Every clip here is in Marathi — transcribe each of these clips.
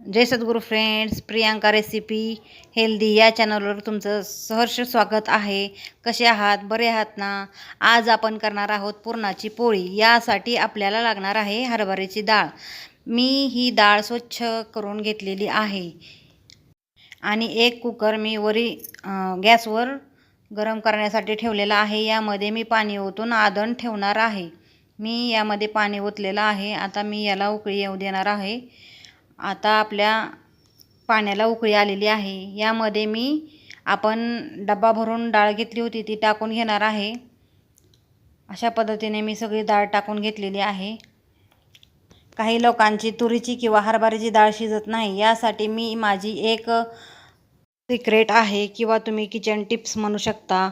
जय सद्गुरू फ्रेंड्स प्रियांका रेसिपी हेल्दी या चॅनलवर तुमचं सहर्ष स्वागत आहे. कसे आहात? बरे आहात ना? आज आपण करणार आहोत पुरणाची पोळी. यासाठी आपल्याला लागणार आहे हरभऱ्याची डाळ. मी ही डाळ स्वच्छ करून घेतलेली आहे. आणि एक कुकर मी वरी गॅसवर गरम करण्यासाठी ठेवलेला आहे. यामध्ये मी पाणी ओतून आदण ठेवणार आहे. मी यामध्ये पाणी ओतलेलं आहे. आता मी याला उकळी येऊ देणार आहे. आता आपल्या पाण्याला उकळी आलेली आहे. यामध्ये मी आपण डबा भरून डाळ घेतली होती ती टाकून घेणार आहे. अशा पद्धतीने मी सगळी डाळ टाकून घेतलेली आहे. काही लोकांची तुरीची किंवा हरभऱ्याची डाळ शिजत नाही. यासाठी मी माझी एक सिक्रेट आहे किंवा तुम्ही किचन टिप्स म्हणू शकता.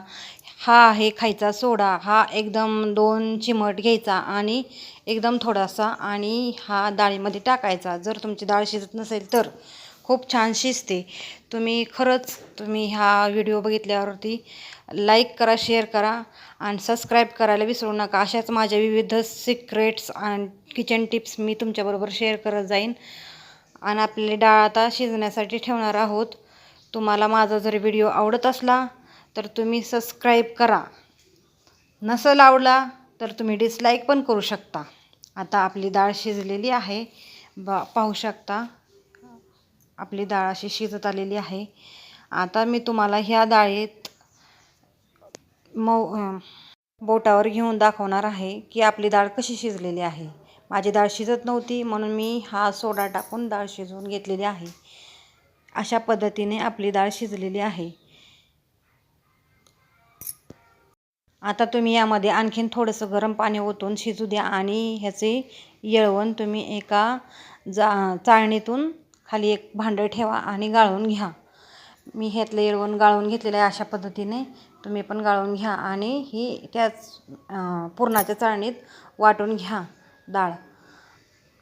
हा आहे खायचा सोडा. हा एकदम दोन चिमट घ्यायचा आणि एकदम थोडासा आणि हा डाळीमध्ये टाकायचा. जर तुमची डाळ शिजत नसेल तर खूप छान शिजते. तुम्ही खरंच तुम्ही हा व्हिडिओ बघितल्यावरती लाईक करा शेअर करा आणि सबस्क्राईब करायला विसरू नका. अशाच माझ्या विविध सिक्रेट्स आणि किचन टिप्स मी तुमच्याबरोबर शेअर करत जाईन. आणि आपली डाळ आता शिजण्यासाठी ठेवणार आहोत. तुम्हाला माझा जर व्हिडिओ आवडत असला तर तुम्ही सबस्क्राईब करा. नसं लावला तर तुम्ही डिसलाईक पण करू शकता. आता आपली डाळ शिजलेली आहे. बा पाहू शकता. आपली डाळ अशी शिजत आलेली आहे. आता मी तुम्हाला ह्या डाळीत मऊ बोटावर घेऊन दाखवणार आहे की आपली डाळ कशी शिजलेली आहे. माझी डाळ शिजत नव्हती म्हणून मी हा सोडा टाकून डाळ शिजवून घेतलेली आहे. अशा पद्धतीने आपली डाळ शिजलेली आहे. आता तुम्ही यामध्ये आणखीन थोडंसं गरम पाणी ओतून शिजू द्या आणि ह्याचे येळवण तुम्ही एका जा चाळणीतून खाली एक भांडं ठेवा आणि गाळून घ्या. मी ह्यातलं येळवण गाळून घेतलेलं आहे अशा पद्धतीने. तुम्ही पण गाळून घ्या आणि ही त्याच पुरणाच्या चाळणीत वाटून घ्या डाळ.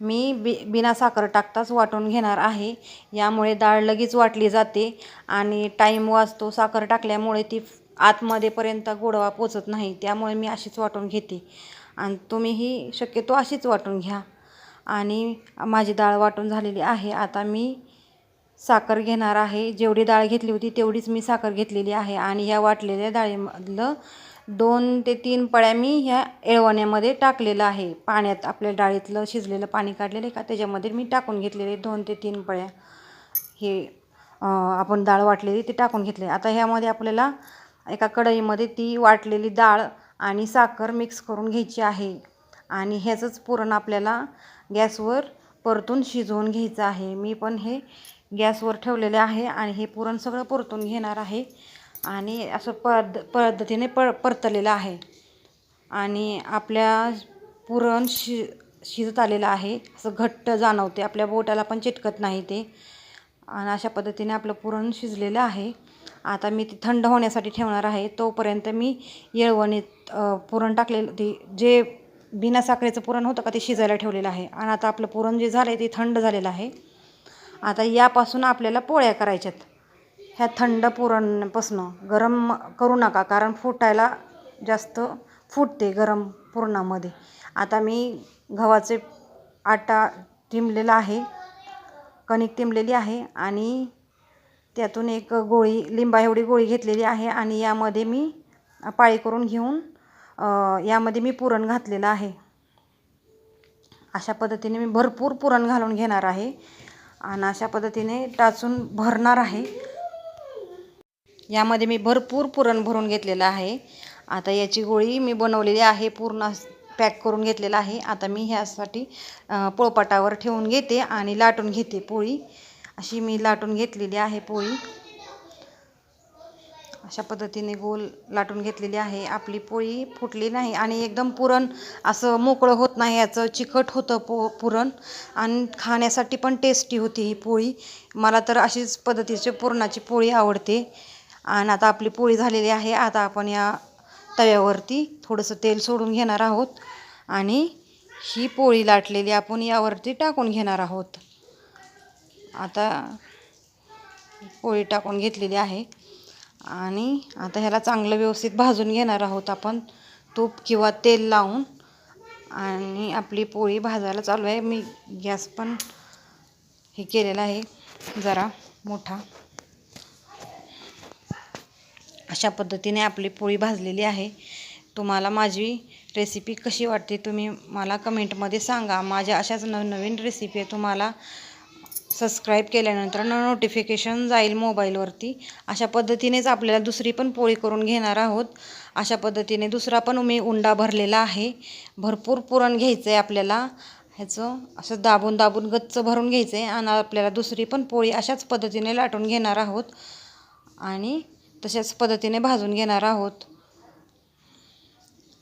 मी बि बिना साखर टाकताच वाटून घेणार आहे. यामुळे डाळ लगेच वाटली जाते आणि टाईम वाचतो साखर टाकल्यामुळे ती आतमध्येपर्यंत गोडवा पोचत नाही त्यामुळे मी अशीच वाटून घेते. आणि तुम्हीही शक्यतो अशीच वाटून घ्या. आणि माझी डाळ वाटून झालेली आहे. आता मी साखर घेणार आहे. जेवढी डाळ घेतली होती तेवढीच मी साखर घेतलेली आहे. आणि ह्या वाटलेल्या डाळीमधलं दोन ते तीन पळ्या मी ह्या एळवण्यामध्ये टाकलेलं आहे. पाण्यात आपल्या डाळीतलं शिजलेलं पाणी काढलेलं आहे का? त्याच्यामध्ये मी टाकून घेतलेले दोन ते तीन पळ्या. हे आपण डाळ वाटलेली ते टाकून घेतले आता ह्यामध्ये आपल्याला एका कढईमध्ये ती वाटलेली डाळ आणि साखर मिक्स करून घ्यायची आहे. आणि ह्याचंच पुरण आपल्याला गॅसवर परतून शिजवून घ्यायचं आहे. मी पण हे गॅसवर ठेवलेले आहे आणि हे पुरण सगळं परतून घेणार आहे. आणि असं पद पद्धतीने प परतलेलं आहे. आणि आपल्या पुरण शि शिजत आलेलं आहे. असं घट्ट जाणवते. आपल्या बोटाला पण चिटकत नाही ते. आणि अशा पद्धतीने आपलं पुरण शिजलेलं आहे. आता मी ती थंड होण्यासाठी ठेवणार आहे. तोपर्यंत मी येळवणीत पुरण टाकलेलं ते जे बिना साखरेचं पुरण होतं का ते शिजायला ठेवलेलं आहे. आणि आता आपलं पुरण जे झालं आहे ते थंड झालेलं आहे. आता यापासून आपल्याला पोळ्या करायच्यात. ह्या थंड पुरणपासनं गरम करू नका कारण फुटायला जास्त फुटते गरम पुरणामध्ये. आता मी गव्हाचे आटा टिमलेला आहे कणिक टिमलेली आहे आणि त्यातून एक गोळी लिंबा एवढी गोळी घेतलेली आहे आणि यामध्ये मी पाळी करून घेऊन यामध्ये मी पुरण घातलेलं आहे. अशा पद्धतीने मी भरपूर पुरण घालून घेणार आहे आणि अशा पद्धतीने टाचून भरणार आहे. यामध्ये मी भरपूर पुरण भरून घेतलेलं आहे. आता याची गोळी मी बनवलेली आहे पूर्ण पॅक करून घेतलेलं आहे. आता मी ह्यासाठी पोळपाटावर ठेवून घेते आणि लाटून घेते पोळी. अशी मी लाटून घेतलेली आहे पोळी. अशा पद्धतीने गोल लाटून घेतलेली आहे. आपली पोळी फुटली नाही आणि एकदम पुरण असं मोकळं होत नाही याचं चिकट होतं पो पुरण. आणि खाण्यासाठी पण टेस्टी होती ही पोळी. मला तर अशीच पद्धतीची पुरणाची पोळी आवडते. आणि आता आपली पोळी झालेली आहे. आता आपण या तव्यावरती थोडंसं तेल सोडून घेणार आहोत. आणि ही पोळी लाटलेली आपण यावरती टाकून घेणार आहोत. आता पोळी टाकून घेतलेली आहे. आणि आता ह्याला चांगलं व्यवस्थित भाजून घेणार आहोत आपण. तूप किंवा तेल लावून. आणि आपली पोळी भाजायला चालू आहे. मी गॅस पण हे केलेला आहे. जरा मोठा. अशा पद्धतीने आपली पोळी भाजलेली आहे. तुम्हाला माझी रेसिपी कशी वाटते तुम्ही मला कमेंटमध्ये सांगा. माझ्या अशाच नवनवीन रेसिपी तुम्हाला सबस्क्राईब केल्यानंतर नोटिफिकेशन जाईल मोबाईलवरती अशा पद्धतीनेच आपल्याला दुसरी पण पोळी करून घेणार आहोत. अशा पद्धतीने दुसरा पण मी उंडा भरलेला आहे. भरपूर पुरण घ्यायचं आहे आपल्याला. ह्याचं असं दाबून दाबून गच्च भरून घ्यायचं आहे आणि आपल्याला दुसरी पण पोळी अशाच पद्धतीने लाटून घेणार आहोत. आणि तशाच पद्धतीने भाजून घेणार आहोत.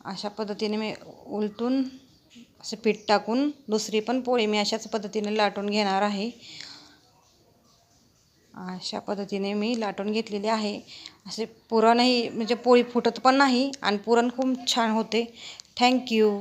अशा पद्धतीने मी उलटून असं पीठ टाकून दुसरी पण पोळी मी अशाच पद्धतीने लाटून घेणार आहे. अशा पद्धतीने मी लाटून घेतलेली आहे. असे पुरणही म्हणजे पोळी फुटत पण नाही आणि पुरण खूप छान होते. थँक्यू